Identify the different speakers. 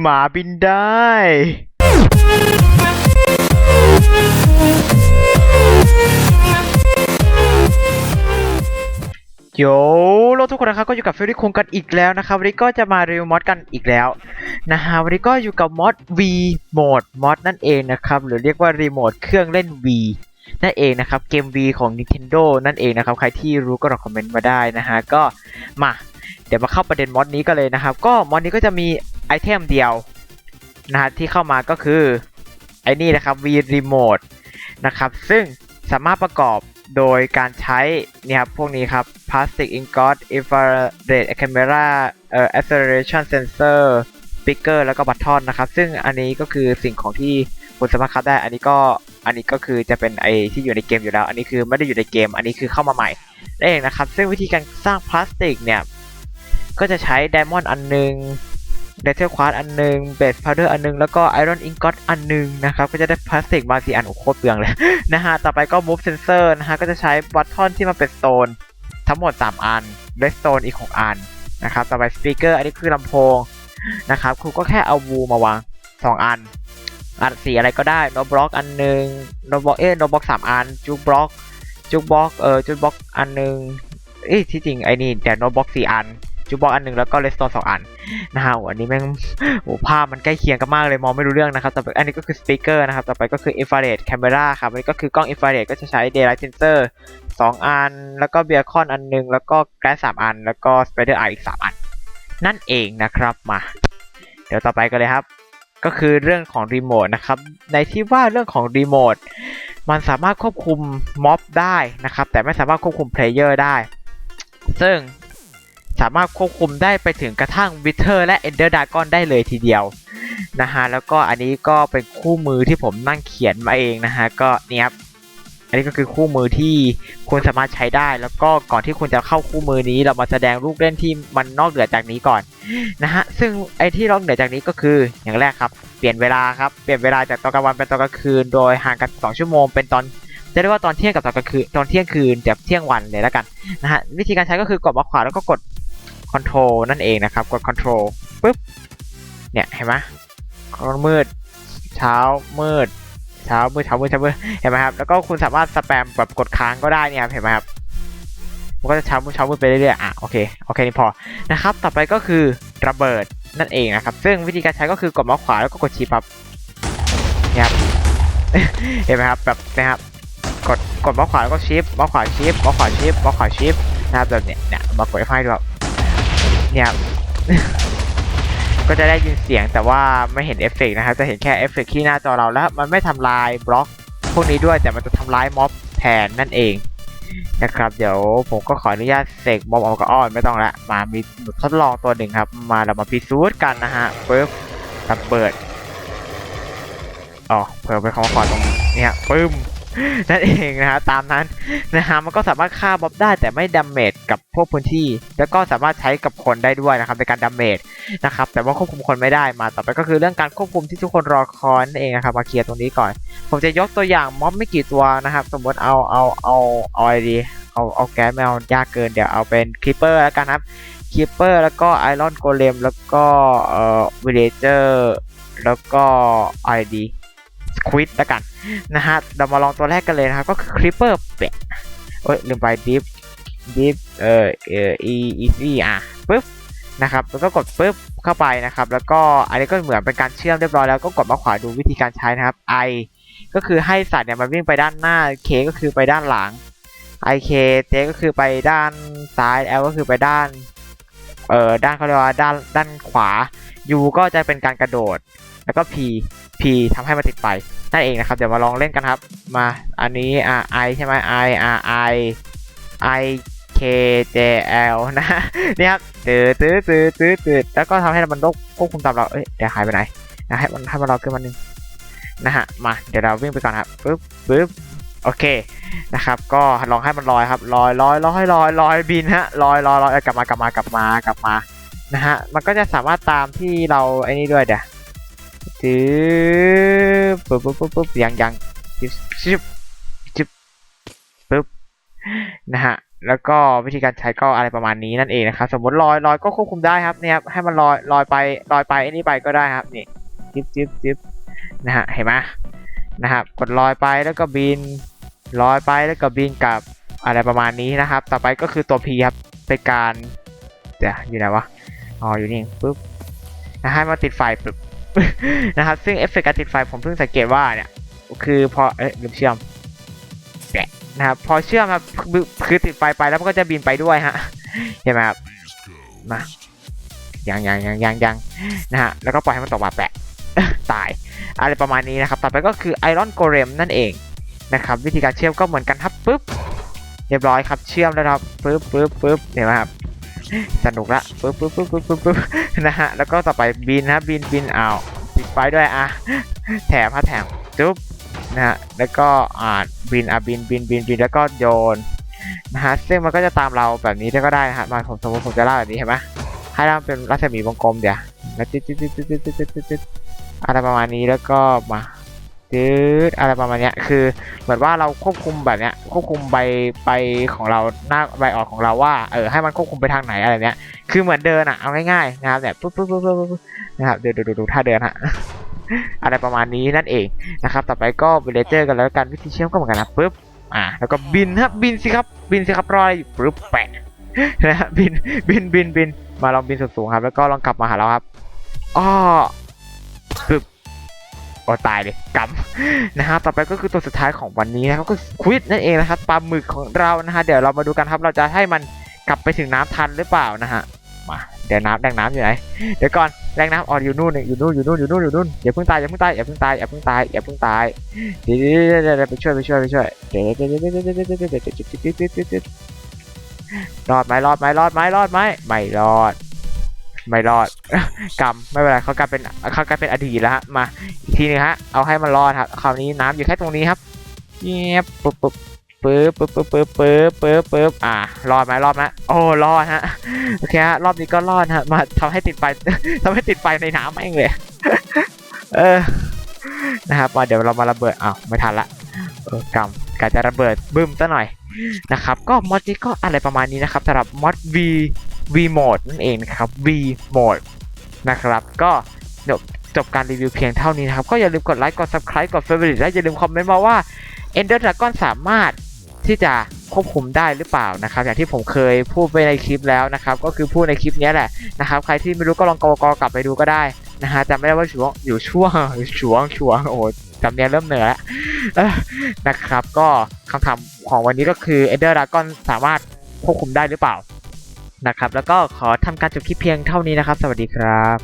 Speaker 1: หมาบินได้โยโลทุกคนนะครับก็อยู่กับฟิลลี่คุงกันอีกแล้วนะครับวันนี้ก็จะมารีวิวมอดกันอีกแล้วนะฮะวันนี้ก็อยู่กับมอด V โหมดมอดนั่นเองนะครับหรือเรียกว่ารีโมทเครื่องเล่น V นั่นเองนะครับเกม V ของ Nintendo นั่นเองนะครับใครที่รู้ก็ลองคอมเมนต์มาได้นะฮะก็มา ดี๋ยวมาเข้าประเด็นมอดนี้กันเลยนะครับ ก็มอดนี้ก็จะมีไอเทมเดียวนะฮะที่เข้ามาก็คือไอ้นี่นะครับ V Remote นะครับ ซึ่งสามารถประกอบโดยการใช้เนี่ยครับพวกนี้ครับ Plastic Ingot Infrared Camera เอ่อ Acceleration Sensor Speaker แล้วก็ Button นะครับ ซึ่งอันนี้ก็คือสิ่งของที่คุณสามารถคับได้ อันนี้ก็อันนี้ก็คือจะเป็นไอที่อยู่ในเกมอยู่แล้ว อันนี้คือไม่ได้อยู่ในเกม อันนี้คือเข้ามาใหม่นั่นเองนะครับ ซึ่งวิธีการสร้างพลาสติกเนี่ย ก็จะใช้ไดมอนด์อันหนึงเดเทลควาร์ตอันหนึงเบสพาวเดอร์อันหนึง แล้วก็ไอรอนอิงกอตอันหนึงนะครับ ก็จะได้พลาสติกมาสี่อันโอ้โคตรเปลืองเลยนะฮะ ต่อไปก็ move sensor นะฮะ ก็จะใช้บัตทอนที่มันเป็น stone ทั้งหมด 3 อัน redstone อีก 6 อันนะครับ ต่อไป speaker อันนี้คือลำโพงนะครับครูก็แค่เอาวูมาวาง 2 อันอันสีอะไรก็ได้ no block อันหนึง no block เอ้ no block 3อัน juke block juke block เออ juke block อันหนึงเอ้ที่จริงไอ้นี่แต่ no block 4อัน juke block อันหนึ่งแล้วก็ redstone 2อันนะฮะอันนี้แม่งโอ้ภาพมันใกล้เคียงกันมากเลยมองไม่รู้เรื่องนะครับต่อไปอันนี้ก็คือสปีกเกอร์นะครับต่อไปก็คือ infrared camera ครับอันนี้ก็คือกล้อง infrared ก็จะใช้ daylight sensor 2อัน แล้วก็ beacon อันหนึ่งแล้วก็ glass 3อัน แล้วก็ spider eye อีก3อัน นั่นเองนะครับมา เดี๋ยวต่อไปกันเลยครับ ก็คือเรื่องของรีโมทนะครับในที่ว่าเรื่องของรีโมทมันสามารถควบคุมม็อบได้นะครับแต่ไม่สามารถควบคุมเพลเยอร์ได้ ซึ่ง สามารถควบคุมได้ไปถึงกระทั่งวิเทอร์และเอนเดอร์ดากอนได้เลยทีเดียวนะฮะแล้วก็อันนี้ก็เป็นคู่มือที่ผมนั่งเขียนมาเองนะฮะก็เนี่ยครับอันนี้ก็คือคู่มือที่คุณสามารถใช้ได้ แล้วก็ก่อนที่คุณจะเข้าคู่มือนี้ เรามาแสดงลูกเล่นที่มันนอกเหนือจากนี้ก่อนนะฮะซึ่งไอ้ที่นอกเหนือจากนี้ก็คืออย่างแรกครับ เปลี่ยนเวลาครับเปลี่ยนเวลาจากตอนกลางวันเป็นตอนกลางคืน โดยห่างกัน 2 ชั่วโมงเป็นตอนจะเรียกว่าตอนเที่ยงกับตอนกลางคืนตอนเที่ยงคืนแบบเที่ยงวันเลยแล้วกันนะฮะวิธีการใช้ก็คือกดมาขวาแล้วก็กด control นั่นเองนะครับ กด control ปุ๊บ เนี่ย เห็นไหมก็มืด เช้ามืด เช้ามืดเช้ามืดเช้ามืด เห็นไหมครับ แล้วก็คุณสามารถสแปมแบบกดค้างก็ได้เนี่ยครับเห็นไหมครับ มันก็จะเช้ามืดเช้ามืดไปเรื่อยๆ อะ โอเค โอเค นี่พอ นะครับ ต่อไปก็คือระเบิดนั่นเองนะครับ ซึ่งวิธีการใช้ก็คือกดมาขวาแล้วก็กดชิปครับเนี่ยครับ เห็นไหมครับ แบบนะครับ กด กดมาขวาแล้วก็ชิปมาขวาชิปมาขวาชิปมาขวาชิปนะครับแบบเนี้ยเนี่ยมากดให้ดูครับ เนี่ย ก็จะได้ยินเสียงแต่ว่าไม่เห็นเอฟเฟกต์นะครับ จะเห็นแค่เอฟเฟกต์ที่หน้าจอเราแล้ว มันไม่ทำลายบล็อกพวกนี้ด้วยแต่มันจะทำลายม็อบแทนนั่นเองนะครับ เดี๋ยวผมก็ขออนุญาตเสกม็อบออกกอ้อนไม่ต้องละ มามีทดลองตัวหนึ่งครับ มาเรามาพิสูจน์กันนะฮะปึ๊บระเบิดอ๋อเพิ่มไปคำว่าขอตรงนี้เนี่ยปึ้ม นั่นเองนะฮะตามนั้นนะฮะมันก็สามารถฆ่าบ๊อบได้แต่ไม่ดาเมจกับพวกพื้นที่ แล้วก็สามารถใช้กับคนได้ด้วยนะครับในการดาเมจนะครับแต่ว่าควบคุมคนไม่ได้มาต่อไปก็คือเรื่องการควบคุมที่ทุกคนรอคอยนั่นเองนะครับมาเคลียร์ตรงนี้ก่อน ผมจะยกตัวอย่างม็อบไม่กี่ตัวนะครับ สมมติเอาเอาเอาเอาอะไรดีเอาเอาแก๊สไม่เอายากเกินเดี๋ยวเอาเป็นคลิปเปอร์แล้วกันครับคลิปเปอร์แล้วก็ไอรอนโกเลมแล้วก็เอ่อวิเลเจอร์แล้วก็อะไรดีส ควิดแล้วกันนะฮะเรามาลองตัวแรกกันเลยนะครับ ก็คือคริปเปอร์เป็ดเอ้ยลืมไปดิฟดิฟเอ่อเอ่อ e easy อะปึ๊บนะครับแล้วก็กดปึ๊บเข้าไปนะครับ แล้วก็อันนี้ก็เหมือนเป็นการเชื่อมเรียบร้อยแล้วก็กดมาขวาดูวิธีการใช้นะครับ i ก็คือให้สัตว์เนี่ยมันวิ่งไปด้านหน้า k ก็คือไปด้านหลัง i k j ก็คือไปด้านซ้าย l ก็คือไปด้านเอ่อด้านเขาเรียกว่าด้านด้านขวา u ก็จะเป็นการกระโดด แล้วก็ p p ทำให้มันติดไฟนั่นเองนะครับ เดี๋ยวมาลองเล่นกันครับ มาอันนี้ R I ใช่ไหม I R I I K J L นะนี่ครับตืดตืดตืดตืดตืดแล้วก็ทำให้มันลกควบคุมตามเราเอ้ยเดี๋ยวหายไปไหนนะให้มันให้มันรอขึ้นมาหนึ่งนะฮะมาเดี๋ยวเราวิ่งไปก่อนครับปึ๊บปึ๊บโอเคนะครับ ก็ลองให้มันลอยครับลอยลอยลอยลอยลอยบินฮะลอยลอยลอยเอ้ยกลับมากลับมากลับมากลับมานะฮะมันก็จะสามารถตามที่เราไอ้นี่ด้วยเดี๋ยว จืบปุ๊บปุ๊บปุ๊บปุ๊บยังยังชิบชิบชิบปุ๊บนะฮะแล้วก็วิธีการใช้ก็อะไรประมาณนี้นั่นเองนะครับสมมติลอยลอยก็ควบคุมได้ครับเนี่ยครับให้มันลอยลอยไปลอยไปไอ้นี่ไปก็ได้ครับนี่จิ๊บจิ๊บจิ๊บนะฮะเห็นไหมนะครับกดลอยไปแล้วก็บินลอยไปแล้วก็บินกลับอะไรประมาณนี้นะครับ ต่อไปก็คือตัว P ครับเป็นการเดี๋ยวอยู่ไหนวะอ๋ออยู่นี่ปุ๊บนะให้มาติดไฟปุ๊บ นะครับ ซึ่งเอฟเฟกต์การติดไฟผมเพิ่งสังเกตว่าเนี่ย คือพอ เอ๊ะลืมเชื่อมแนะครับ พอเชื่อมครับคือคือติดไฟไปแล้วมันก็จะบินไปด้วยฮะ เห็นไหมครับ มายังยังยังยังยังนะฮะ แล้วก็ปล่อยให้มันตกมาแปะ ตาย อะไรประมาณนี้นะครับ ต่อไปก็คือไอรอนโกเรมนั่นเองนะครับ วิธีการเชื่อมก็เหมือนกันครับปุ๊บ เรียบร้อยครับ เชื่อมแล้วครับปุ๊บปุ๊บปุ๊บเห็นไหมครับ สนุกละปึ๊บปึ๊บปึ๊บปึ๊บปึ๊บปบนะฮะแล้วก็ต่อไปบินนะบินบินเอาปิดไฟด้วยอะแถมฮะแถมจุ๊บนะฮะแล้วก็อ่าบินอะบินบินบินบินแล้วก็โยนนะฮะซึ่งมันก็จะตามเราแบบนี้ก็ได้นะฮะมาผมสมมติผมจะเล่าแบบนี้เห็นไหมให้เราเป็นรัศมีวงกลมเดี๋ยวแล้วจิ๊ดจิ๊ดจิ๊ดจิ๊ดจิ๊ดจิ๊ดอะไรประมาณนี้แล้วก็มา จืดอะไรประมาณเนี้ยคือเหมือนว่าเราควบคุมแบบเนี้ยควบคุมใบใบของเราหน้าใบออกของเราว่าเออให้มันควบคุมไปทางไหนอะไรเนี้ยคือเหมือนเดินอะเอาง่ายๆนะครับแบบปุ๊บปุ๊บปุ๊บปุ๊บนะครับเดี๋ยวดูดูดูท่าเดินฮะอะไรประมาณนี้นั่นเองนะครับต่อไปก็วิเลเจอร์กันแล้วกันวิธีเชื่อมก็เหมือนกันนะปุ๊บอ่าแล้วก็บินครับบินสิครับบินสิครับรออยู่ปุ๊บแปะนะฮะบินบินบินบินมาลองบินสูงๆครับ แล้วก็ลองกลับมาหาเราครับอ้อปึ๊บ โอ้ตายเลยกำนะฮะต่อไปก็คือตัวสุดท้ายของวันนี้นะครับก็ควิดนั่นเองนะครับปลาหมึกของเรานะฮะเดี๋ยวเรามาดูกันครับเราจะให้มันกลับไปถึงน้ำทันหรือเปล่านะฮะมาเดี๋ยวน้ำแดงน้ำอยู่ไหนเดี๋ยวก่อนแรงน้ำอออยู่นู่นอยู่นู่นอยู่นู่นอยู่นู่นอยู่นู่นอย่าเพิ่งตายอย่าเพิ่งตายอย่าเพิ่งตายอย่าเพิ่งตายอย่าเพิ่งตายเดี๋ยวเดี๋ยวเไปช่วยไปช่วยไปช่วยเดี๋ยวเดี๋ยวเดี๋ยวเดี๋ยวเดี๋ยวเดี๋ยวเดี๋ยวเดี๋ยวเดี๋ยวเดี๋ยวเดี๋ยวเดี๋ยว ไม่รอด กรรมไม่เป็นไรเขากลายเป็นเขากลายเป็นอดีตแล้วฮะมาอีกทีหนึงฮะเอาให้มันรอดครับคราวนี้น้ำอยู่แค่ตรงนี้ครับเงียบปุ๊บปุ๊บปึ๊บปึ๊บปึ๊บปึ๊บปึ๊บปึ๊บปึ๊บอ่ารอดไหมรอดไหมโอ้รอดฮะโอเคฮะรอบนี้ก็รอดฮะมาทำให้ติดไฟทำให้ติดไฟในน้ำแม่งเลยเออนะครับมาเดี๋ยวเรามาระเบิดอ้าวไม่ทันละเออกรรมกาจะระเบิดบึ้มซะหน่อยนะครับ ก็มอดนี้ก็อะไรประมาณนี้นะครับสำหรับมอด V V mode นั่นเองนะครับ V mode นะครับก็จบการรีวิวเพียงเท่านี้นะครับ ก็อย่าลืมกดไลค์ กด subscribe กด favorite และอย่าลืมคอมเมนต์มาว่า Ender Dragon สามารถที่จะควบคุมได้หรือเปล่านะครับ อย่างที่ผมเคยพูดไปในคลิปแล้วนะครับ ก็คือพูดในคลิปนี้แหละนะครับ ใครที่ไม่รู้ก็ลองกกกลับไปดูก็ได้นะฮะจำไม่ได้ว่าช่วงอยู่ช่วงช่วงช่วงโอ้จำเนียเริ่มเหนื่อยแล้วนะครับ ก็คำถามของวันนี้ก็คือ Ender Dragon สามารถควบคุมได้หรือเปล่า นะครับ แล้วก็ขอทำการจบคลิปเพียงเท่านี้นะครับ สวัสดีครับ